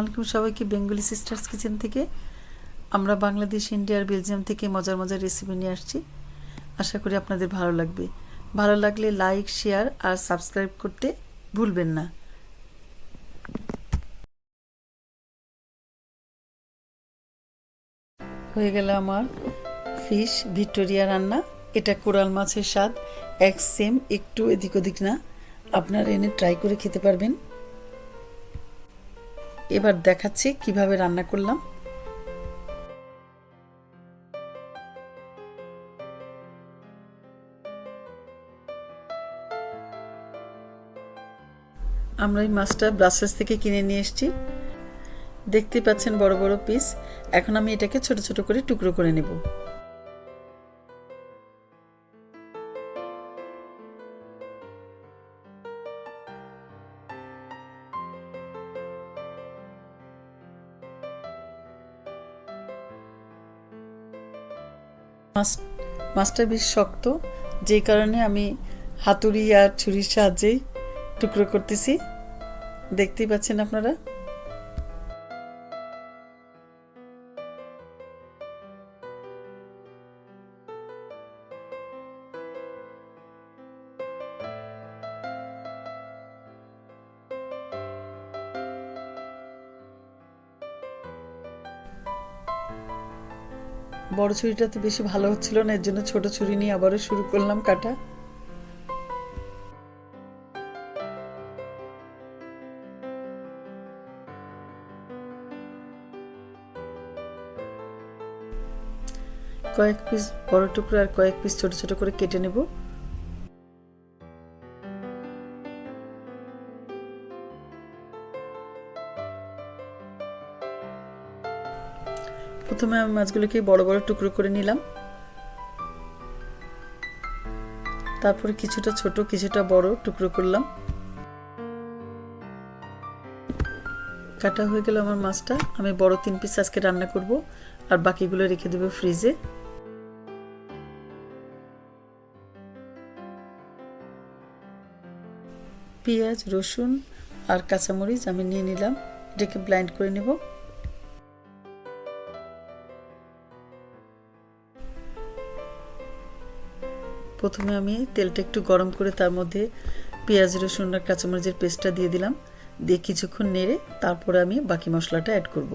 Welcome সবাইকে Bengali sisters kitchen থেকে। আমরা বাংলাদেশ, ইন্ডিয়া আর বেলজিয়াম থেকে মজার মজার রেসিপি নিয়ে আসছি। আশা করি আপনাদের ভালো লাগবে। ভালো লাগলে লাইক শেয়ার আর সাবস্ক্রাইব করতে ভুলবেন না। হয়ে গেল আমার ফিশ ভিক্টোরিয়া রান্না। এটা কোরাল মাছের স্বাদ, এক সেম একটু এদিক ওদিক না। আপনারা এনে ট্রাই করে খেতে পারবেন। এবার দেখাচ্ছি কীভাবে রান্না করলাম। আমরা এই মাছটা ব্রাসেলস থেকে কিনে নিয়ে এসেছি। দেখতে পাচ্ছেন বড় বড় পিস এখন আমি এটাকে ছোট ছোট করে টুকরো করে নেব। মাছ মাছটা বেশ শক্ত, যে কারণে আমি হাতুড়ি আর ছুরির সাহায্যেই টুকরো করতেছি। দেখতেই পাচ্ছেন আপনারা? বড় ছুরিটা তো বেশি ভালো হচ্ছিল না, এর জন্য ছোট ছুরি নিয়ে আবারও শুরু করলাম কাটা। কয়েক পিস বড় টুকরো আর কয়েক পিস ছোট ছোট করে কেটে নেব। প্রথমে আমি মাছগুলোকে বড় বড় টুকরো করে নিলাম। তারপরে কিছুটা ছোট, কিছুটা বড় টুকরো করলাম। কাটা হয়ে গেল আমার মাছটা। আমি বড় তিন পিস আজকে রান্না করব, আর বাকিগুলো রেখে দেবো ফ্রিজে পেঁয়াজ, রসুন আর কাঁচামরিচ আমি নিয়ে নিলাম। এটাকে ব্লাইন্ড করে নেব। প্রথমে আমি তেলটা একটু গরম করে তার মধ্যে পেঁয়াজ, রসুন আর কাঁচামরিচের পেস্টটা দিয়ে দিলাম। দিয়ে কিছুক্ষণ নেড়ে তারপরে আমি বাকি মশলাটা অ্যাড করব।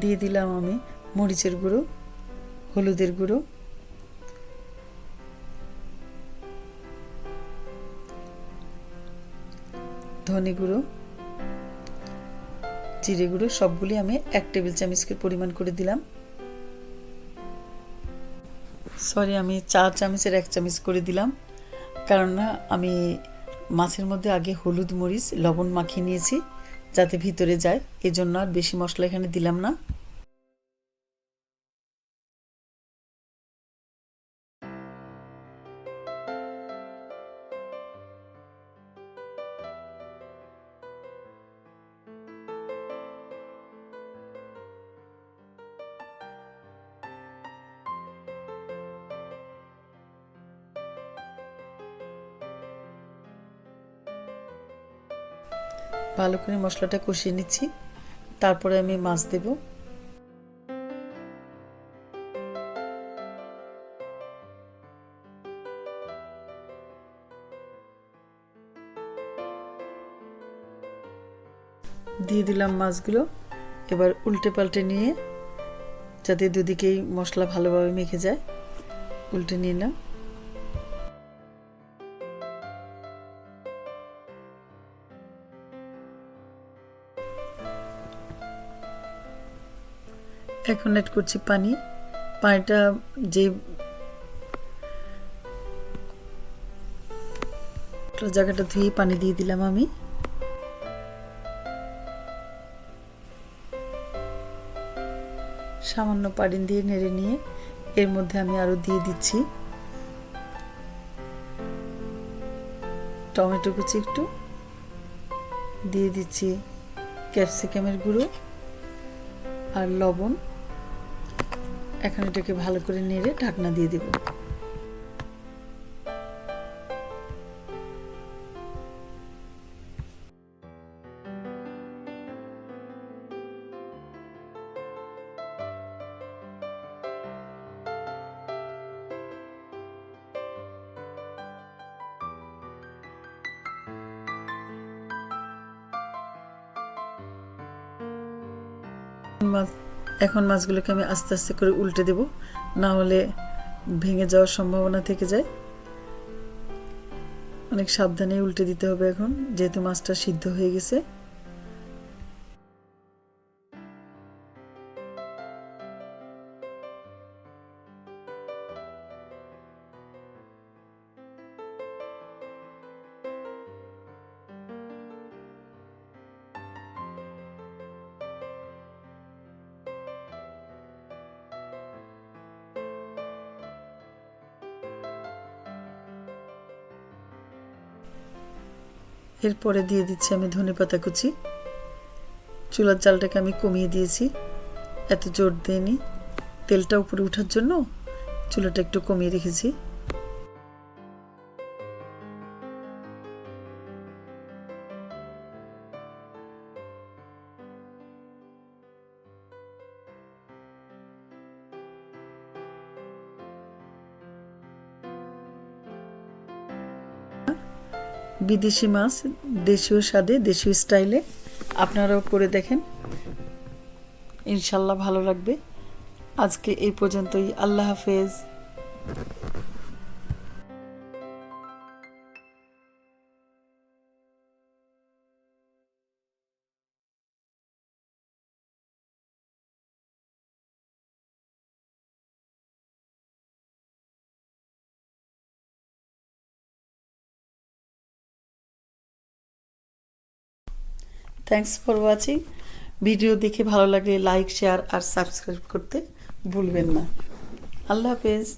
দিয়ে দিলাম আমি মরিচের গুঁড়ো, হলুদের গুঁড়ো। ধনে গুঁড়ো, জিরে গুঁড়ো, সবগুলি আমি এক টেবিল চামচকে পরিমাণ করে দিলাম। সরি, আমি চার চামচের এক চামচ করে দিলাম। কারণ না আমি মাছের মধ্যে আগে হলুদ মরিচ, লবণ মাখিয়ে নিয়েছি। যাতে ভিতরে যায় এজন্য আর বেশি মশলা এখানে দিলাম না। ভালো করে মশলাটা কষিয়ে নিচ্ছি। তারপরে আমি মাছ দেব। দিয়ে দিলাম মাছগুলো। এবার উল্টে পাল্টে নিয়ে, যাতে দুদিকেই মশলা ভালোভাবে মেখে যায়, উল্টে নিয়ে নিলাম। এখন অ্যাড করছি, পানি। পানিটা যে জায়গাটা ধুয়ে পানি দিয়ে দিলাম আমি। সামান্য পানি দিয়ে নেড়ে নিয়ে এর মধ্যে আমি আরও দিয়ে দিচ্ছি। টমেটো কুচি একটু। দিয়ে দিচ্ছি ক্যাপসিকামের গুঁড়ো আর লবণ। এখন এটাকে ভালো করে নেড়ে ঢাকনা দিয়ে দেব। মাছ এখন মাছগুলোকে আমি আস্তে আস্তে করে উল্টে দেব, না হলে ভেঙে যাওয়ার সম্ভাবনা থেকে যায়। অনেক সাবধানে উল্টে দিতে হবে এখন, যেহেতু মাছটা সিদ্ধ হয়ে গেছে। এরপরে দিয়ে দিচ্ছি আমি ধনে পাতা কুচি। চুলার জালটাকে আমি কমিয়ে দিয়েছি। এত জোর দিইনি। তেলটা উপরে ওঠার জন্য চুলাটা একটু কমিয়ে রেখেছি। বিদেশি মাছ, দেশীয় স্বাদে, দেশীয় স্টাইলে। আপনারাও করে দেখেন। ইনশাল্লাহ ভালো লাগবে। আজকে এই পর্যন্তই। আল্লাহ হাফেজ। থ্যাংকস ফর ওয়াচিং ভিডিও দেখে ভালো লাগলে লাইক শেয়ার আর সাবস্ক্রাইব করতে ভুলবেন না। আল্লাহ হাফেজ।